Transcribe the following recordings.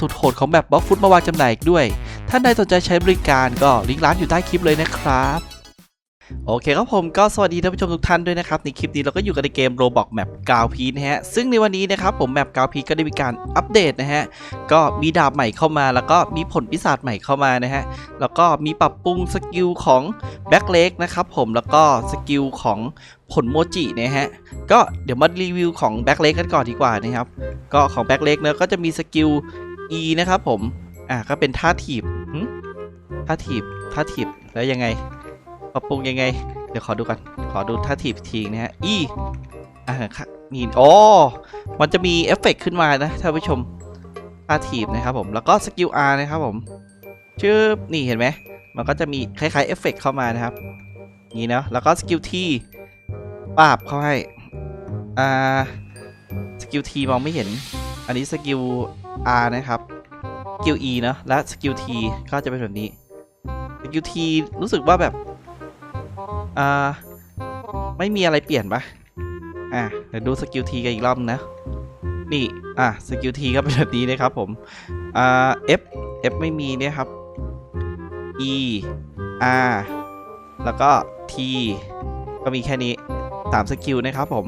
สุดโหดของแบบบล็อกฟุตมาวางจำหน่ายอีกด้วย ท่านใดสนใจใช้บริการก็ลิงก์ร้านอยู่ใต้คลิปเลยนะครับโอเคครับผมก็สวัสดีท่านผู้ชมทุกท่านด้วยนะครับ ในคลิปนี้เราก็อยู่กันในเกม Roblox Map กาวพีนะฮะ ซึ่งในวันนี้นะครับผมแมปกาวพีก็ได้มีการอัปเดตนะฮะ ก็มีดาบใหม่เข้ามา แล้วก็มีผลพิศาจใหม่เข้ามานะฮะ แล้วก็มีปรับปรุงสกิลของแบ็คเล็กนะครับผมแล้วก็สกิลของผลโมจินะฮะ ก็เดี๋ยวมารีวิวของแบ็คเล็กกันก่อนดีกว่านะครับ ก็ของแบ็คเล็กเนะก็จะมีสกิล E นะครับผม อะก็เป็นท่าถีบท่าถีบท่าถีบแล้วยังไง ปรับปรุงยังไง เดี๋ยวขอดูกันขอดูท่าถีบทีนะฮะ E อะค่ะนี่อ๋อมันจะมีเอฟเฟกต์ขึ้นมานะท่านผู้ชมท่าถีบนะครับผม แล้วก็สกิล R นะครับผม ชื่อ นี่เห็นไหม มันก็จะมีคล้ายๆเอฟเฟกต์เข้ามานะครับ นี่เนาะ แล้วก็สกิล T ปราบเข้าให้ อ่า สกิล T มองไม่เห็น อันนี้สกิล R นะครับสกิล E เนอะและสกิล T ก็จะเป็นแบบนี้สกิล T รู้สึกว่าแบบอ่าไม่มีอะไรเปลี่ยนปะอะเดี๋ยวดูสกิล T กันอีกรอบนะนี่อะสกิล T ก็เป็นแบบนี้นะครับผมอ่า F F ไม่มีเนี่ยครับ E R แล้วก็ T ก็มีแค่นี้สามสกิลนะครับผม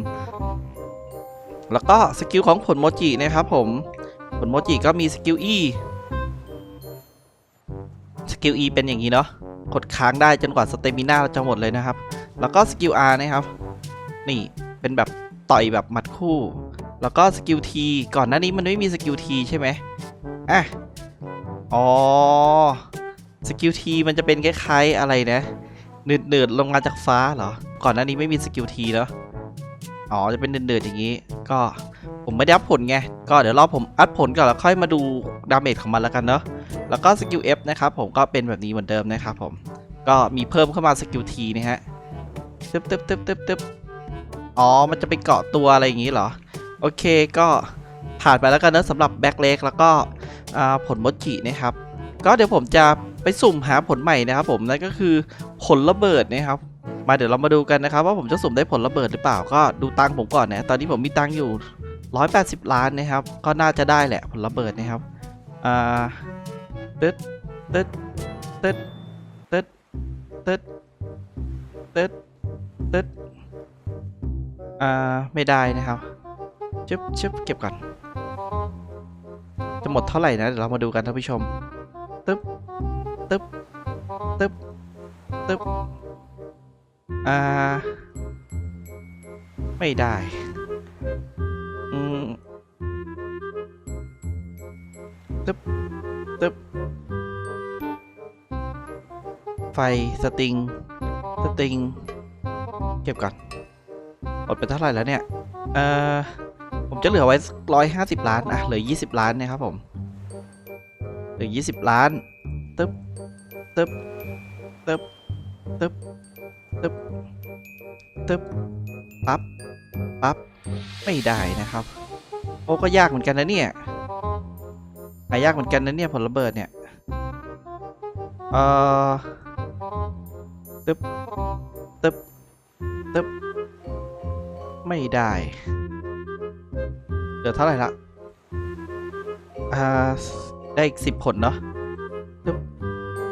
แล้วก็สกิลของผลโมจินะครับผม ผลโมจิก็มีสกิล E สกิล E เป็นอย่างนี้เนาะกดค้างได้จนกว่าสเตมิน่าเราจะหมดเลยนะครับ แล้วก็สกิล R นะครับ นี่เป็นแบบต่อยแบบหมัดคู่ แล้วก็สกิล T ก่อนหน้านี้มันไม่มีสกิล T ใช่ไหมอะอ๋อสกิล T มันจะเป็นคล้ายๆอะไรนะเนืดๆลงมาจากฟ้าเหรอ ก่อนหน้านี้ไม่มีสกิล T เนาะอ๋อจะเป็นเนืดๆอย่างนี้ ก็ ผมไม่ได้อัพผลไง ก็เดี๋ยวรอผมอัพผลก่อนแล้วค่อยมาดูดาเมจของมันแล้วกันเนาะ แล้วก็สกิล F นะครับผมก็เป็นแบบนี้เหมือนเดิมนะครับผม ก็มีเพิ่มเข้ามาสกิล T นะฮะตึ๊บตึ๊บตึ๊บตึ๊บตึ๊บอ๋อ มันจะไปเกาะตัวอะไรอย่างนี้เหรอ โอเคก็ผ่านไปแล้วกันเนอะสำหรับแบ็คเล็กแล้วก็ผลมดจินะครับ ก็เดี๋ยวผมจะไปสุ่มหาผลใหม่นะครับผมนั่นก็คือผลระเบิดนะครับ มาเดี๋ยวเรามาดูกันนะครับ ว่าผมจะสุ่มได้ผลระเบิดหรือเปล่าก็ดูตังผมก่อนนะตอนนี้ผมมีตังอยู่ 180 ล้านนะครับ ก็น่าจะได้แหละผลระเบิดนะครับ อ่าตึ๊ดตึ๊ดตึ๊ดตึ๊ดตึ๊ดตึ๊ดตึ๊ดอ่า ไม่ได้นะครับชึบชึบเก็บก่อน จะหมดเท่าไหร่นะ เดี๋ยวเรามาดูกันท่านผู้ชม ตึ๊บ ตึ๊บ ตึ๊บ ตึ๊บ อ่า ไม่ได้ ตึ๊บตึ๊บไฟสตริงสตริง เก็บก่อนหมดไปเท่าไหร่แล้วเนี่ย เอ่อ ผมจะเหลือไว้ร้อยห้าสิบล้าน อะ เหลือยี่สิบล้านนะครับผม เหลือยี่สิบล้านตึ๊บตึ๊บตึ๊บตึ๊บตึ๊บตึ๊บปั๊บปั๊บไม่ได้นะครับ โอ้ก็ยากเหมือนกันนะเนี่ย หายากเหมือนกันนะเนี่ยผลระเบิดเนี่ย เอ่อตึ๊บตึ๊บตึ๊บไม่ได้เหลือเท่าไหร่ละอ่าได้อีกสิบผลเนาะตึ๊บ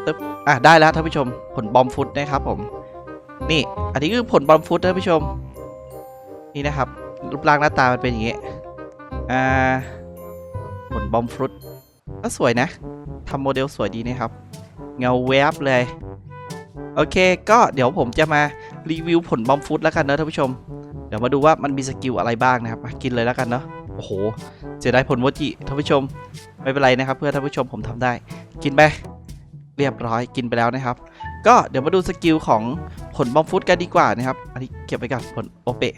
ตึ๊บอะได้แล้วท่านผู้ชมผลบอมฟุตนะครับผม นี่ อันนี้คือผลบอมฟุตท่านผู้ชม นี่นะครับรูปร่างหน้าตามันเป็นอย่างเงี้ยอ่าผลบอมฟรุต ก็สวยนะทำโมเดลสวยดีนะครับ เงาแวบเลย โอเค ก็เดี๋ยวผมจะมารีวิวผลบอมฟุตแล้วกันเนอะท่านผู้ชม เดี๋ยวมาดูว่ามันมีสกิลอะไรบ้างนะครับมากินเลยแล้วกันเนาะ โอ้โหเสียดายผลโมจิท่านผู้ชม ไม่เป็นไรนะครับ เพื่อท่านผู้ชมผมทำได้ กินไป เรียบร้อย กินไปแล้วนะครับ ก็เดี๋ยวมาดูสกิลของผลบอมฟุตกันดีกว่านะครับ อันนี้เก็บไปก่อนผลโอเปะ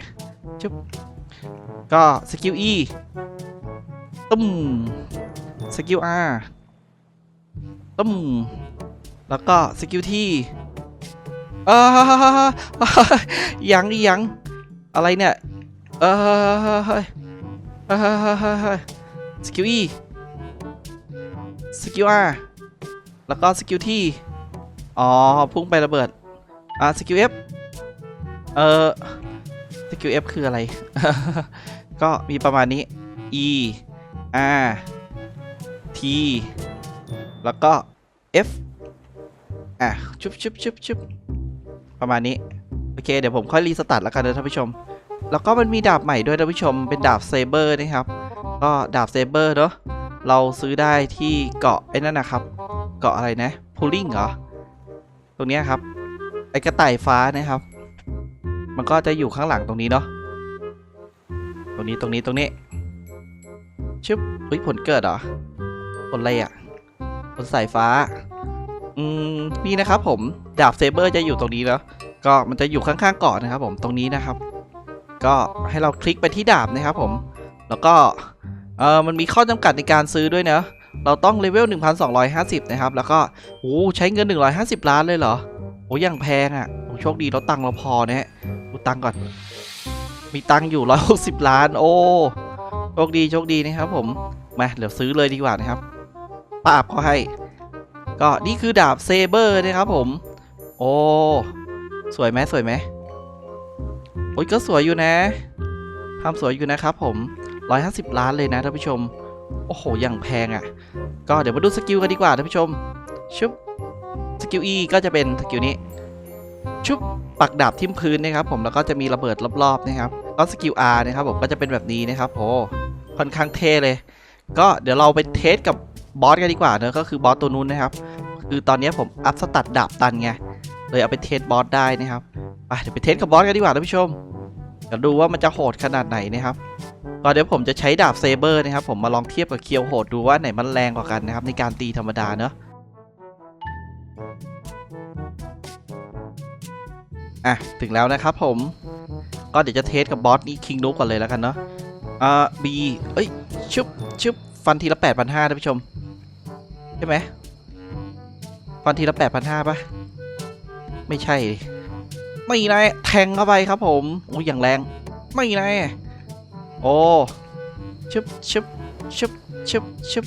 ชุบก็สกิล E ตุ้ม สกิล R ตุ้มแล้วก็สกิลที่เออยังอียังอะไรเนี่ยเออเฮ้ยเฮ้ยเฮ้ยเฮ้ยเฮ้ยเฮ้ยสกิล E สกิล R แล้วก็สกิลที่อ๋อ พุ่งไประเบิด อ่าสกิล F เออสกิล F คืออะไร ก็มีประมาณนี้ E R T แล้วก็ F อะ ชุบชุบชุบชุบประมาณนี้ โอเค เดี๋ยวผมค่อยรีสตาร์ทแล้วกันนะท่านผู้ชม แล้วก็มันมีดาบใหม่ด้วยท่านผู้ชม เป็นดาบเซเบอร์นะครับ ก็ดาบเซเบอร์เนาะ เราซื้อได้ที่เกาะไอ้นั่นนะครับ เกาะอะไรนะพูลิงเหรอ ตรงนี้ครับ ไอ้กระต่ายฟ้านะครับ มันก็จะอยู่ข้างหลังตรงนี้เนาะ ตรงนี้ตรงนี้ตรงนี้ ชึบเฮ้ยผลเกิดเหรอ ลอะไรอะผลสายฟ้า อืม นี่นะครับผม ดาบเซเบอร์จะอยู่ตรงนี้เนาะก็มันจะอยู่ข้างๆเกาะนะครับ ผม ตรงนี้นะครับ ก็ให้เราคลิกไปที่ดาบนะครับผม แล้วก็ เออมันมีข้อจำกัดในการซื้อด้วยเนาะเราต้องเลเวล 1,250 นะครับ แล้วก็โอ้ใช้เงิน 150 ล้านเลยเหรอ โอ้ยังแพงอะ่ะโอ้โชคดีเราตังค์เราพอนะฮะดูตังค์ก่อน มีตังค์อยู่ 160 ล้าน โอ้ โชคดี โชคดีนะครับผม มา เดี๋ยวซื้อเลยดีกว่านะครับ ป้าบเขาให้ ก็นี่คือดาบเซเบอร์นะครับผม โอ้สวยไหมสวยไหมโอ้ยก็สวยอยู่นะทำสวยอยู่นะครับผม 150 ล้านเลยนะท่านผู้ชม โอ้โหอย่างแพงอะ่ะ ก็เดี๋ยวมาดูสกิลกันดีกว่าท่านผู้ชม ชุบสกิล E ก็จะเป็นสกิลนี้ ชุบปักดาบทิ่มพื้นนะครับผมแล้วก็จะมีระเบิดรอบๆนะครับก็สกิล R นะครับผมก็จะเป็นแบบนี้นะครับโอ้ค่อนข้างเท่เลย ก็เดี๋ยวเราไปเทสกับ บอสกันดีกว่าเนอะก็คือบอสตัวนู้นนะครับ คือตอนนี้ผมอัพสตัดดาบตันไงเลยเอาไปเทสบอสได้นะครับไปเดี๋ยวไปเทสกับบอสกันดีกว่าท่านผู้ชมเดี๋ยวดูว่ามันจะโหดขนาดไหนนะครับก็เดี๋ยวผมจะใช้ดาบเซเบอร์นะครับ ผมมาลองเทียบกับเคียวโหดดูว่าไหนมันแรงกว่ากันนะครับ ในการตีธรรมดาเนอะอะถึงแล้วนะครับผมก็เดี๋ยวจะเทสกับบอสนี่คิงนุกก่อนเลยแล้วกันเนาะอ่าบีเอ้ยชุบชุบฟันทีละแปดพันห้าท่านผู้ชม ใช่ไหมฟันทีละแปดพันห้าปะไม่ใช่ ไม่นะแทงเข้าไปครับผมอุ้ยอย่างแรง ไม่นะโอ้ชึบชึบชึบชึบชึบ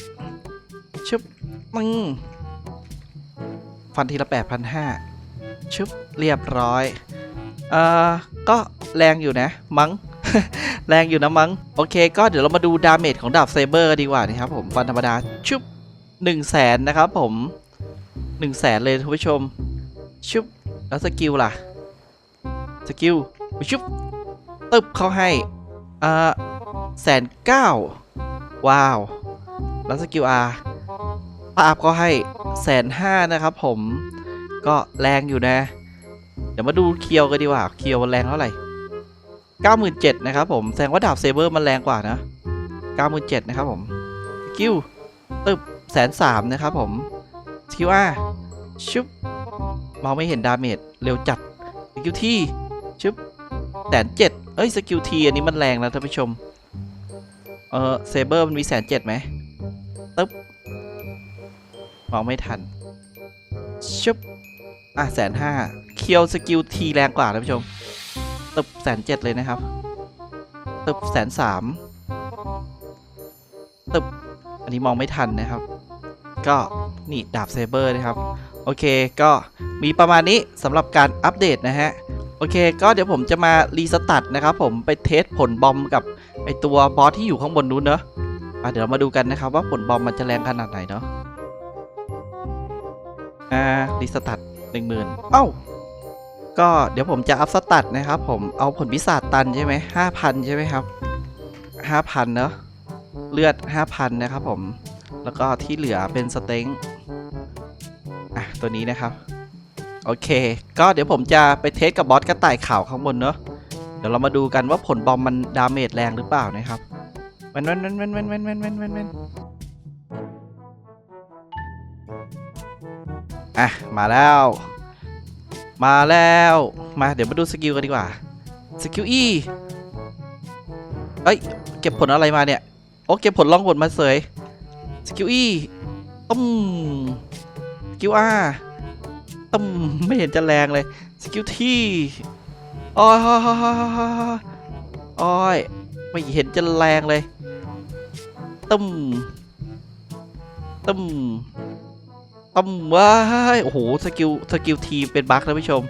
ชึบมึงฟันทีละแปดพันห้าชึบเรียบร้อยเอ่อก็แรงอยู่นะมัง้งแรงอยู่นะมัง้ง โอเค ก็เดี๋ยวเรามาดูดาเมจของดาบเซเบอร์ดีกว่านะครับผมฟันธรรมดาชึบ หนึ่งแสนนะครับผมหนึ่งแสนเลยท่านผู้ชมชึบแล้วสกิลล่ะ สกิลชึบตึบเข้าให้อ่าแสนเก้าว้าว แล้วสกิลอาปาบก็ให้แสนห้านะครับผมก็แรงอยู่นะ เดี๋ยวมาดูเคียวกันดีกว่า เคียวมันแรงเท่าไหร่เก้าหมื่นเจ็ดนะครับผม แสดงว่าดาบเซเบอร์มันแรงกว่านะเก้าหมื่นเจ็ดนะครับผมสกิลตึบ แสนสามนะครับผมสกิลอาชุบมองไม่เห็นดาเมจเร็วจัดสกิลที่ชุบแสนเจ็ดเอ้ยสกิลทีอันนี้มันแรงนะท่านผู้ชม เออเซเบอร์มันมีแสนเจ็ดไหมตึ๊บมองไม่ทันชุบอะแสนห้าเคียวสกิลทีแรงกว่าท่านผู้ชมตึบแสนเจ็ดเลยนะครับตึบแสนสามตึบอันนี้มองไม่ทันนะครับ ก็นี่ดาบเซเบอร์นะครับ โอเคก็มีประมาณนี้สำหรับการอัปเดตนะฮะ โอเค ก็เดี๋ยวผมจะมารีสตาร์ทนะครับผมไปเทสผลบอมกับไอตัวบอสที่อยู่ข้างบนนู้นเนอะอะเดี๋ยวมาดูกันนะครับว่าผลบอมมันจะแรงขนาดไหนเนาะอ่ารีสตาร์ทหนึ่งหมื่นเอ้าก็เดี๋ยวผมจะอัพสตาร์ทนะครับผมเอาผลพิศาจตันใช่ไหมห้าพันใช่ไหมครับห้าพันเนอะเลือด5,000นะครับผม แล้วก็ที่เหลือเป็นสเต็งอะ ตัวนี้นะครับ โอเค ก็เดี๋ยวผมจะไปเทสกับบอสกระต่ายขาวข้างบนเนาะเดี๋ยวเรามาดูกันว่าผลบอมมันดาเมจแรงหรือเปล่านะครับเว้นเว้นเว้นเว้นเว้นเว้นเว้นเว้นเว้นเว้นอะ มาแล้ว มาแล้ว มาเดี๋ยวมาดูสกิลกันดีกว่า สกิลอีเอ้ย เก็บผลอะไรมาเนี่ย โอ้เก็บผลล่องหนมาเสย สกิลอีต้มสกิลอาต้มไม่เห็นจะแรงเลย สกิลทีอ้ยอ้ยอ้อยไม่เห็นจะแรงเลยต้มต้มต้มว้ายโอ้โหสกิลสกิลทีเป็นบั๊กนะผู้ชม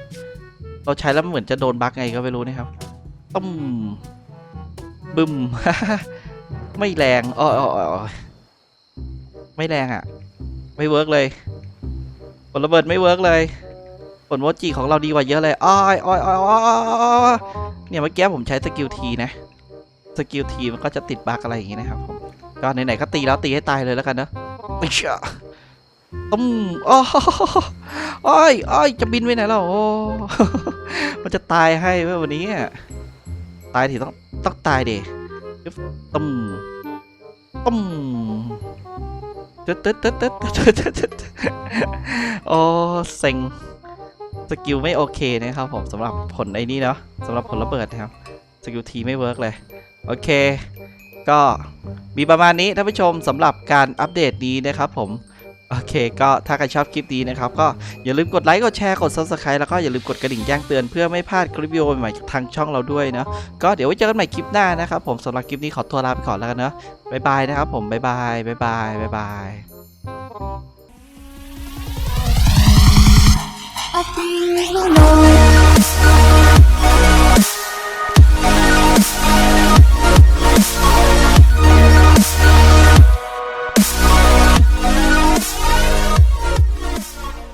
เราใช้แล้วเหมือนจะโดนบั๊กไงก็ไม่รู้นะครับต้มบึมไม่แรงอ้อยอ้อยอ้อย ไม่แรงอะ ไม่เวิร์กเลย ผลระเบิดไม่เวิร์กเลย ผลโมจิของเราดีกว่าเยอะเลยอ้อยอ้อยอ้อยอ้อยเนี่ยเมื่อกี้ผมใช้สกิลทีนะ สกิลทีมันก็จะติดบั๊กอะไรอย่างงี้นะครับผมก็ไหนๆก็ตีแล้วตีให้ตายเลยแล้วกันเนอะไอ้เชี่ยต้มอ้ออ้อยอ้อยจะบินไปไหนแล้วโอ้มันจะตายให้เว้ยวันนี้ตายทีต้องต้องตายเดต้มต้ม ตึ๊ดตึ๊ดตึ๊ดตึ๊ดตึ๊ดตึ๊ดตึ๊ดโอ้เซ็งสกิลไม่โอเคนะครับผมสำหรับผลไอ้นี่เนาะสำหรับผลระเบิดนะครับสกิลทีไม่เวิร์กเลย โอเค ก็มีประมาณนี้ท่านผู้ชมสำหรับการอัปเดตนี้นะครับผม โอเค ก็ถ้าใครชอบคลิปนี้นะครับ ก็อย่าลืมกดไลค์กดแชร์กด subscribe แล้วก็อย่าลืมกดกระดิ่งแจ้งเตือนเพื่อไม่พลาดคลิปวิดีโอใหม่ๆทางช่องเราด้วยเนาะก็เดี๋ยวไว้เจอกันใหม่คลิปหน้านะครับผมสำหรับคลิปนี้ขอตัวลาไปก่อนแล้วกันเนาะบ๊ายบายนะครับผมบ๊ายบายบ๊ายบายบ๊ายบาย I think you know